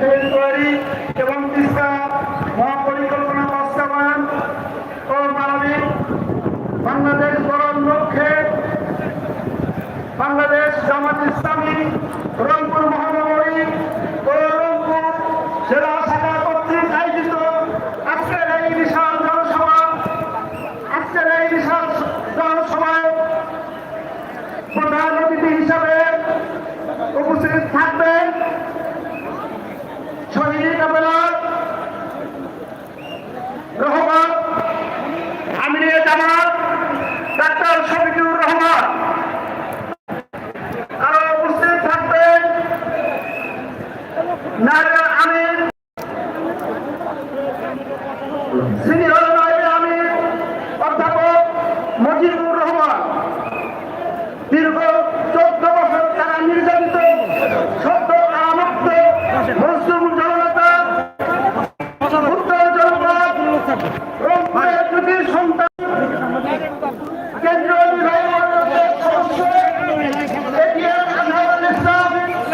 Phase তৈরি এবং তিস্তা মহাপরিকল্পনা বাস্তবায়ন ও মানবিক বাংলাদেশ গড়ার লক্ষ্যে বাংলাদেশ জামাত ইসলামী রংপুর মহানগরী ও রংপুর জেলা শাখা কর্তৃক আয়োজিত আজকের এই বিশাল জনসভা, আজকের এই বিশাল জনসভায় প্রধান অতিথি হিসাবে উপস্থিত থাকবেন শহীদ কাবেলার রহমান আমিরিয়া জামাত ডাক্তার শফিকুর রহমান। আরও উপস্থিত থাকবেন নায়রা আমির সিনিয়র নায়রা আমির, অধ্যাপক মজিবুর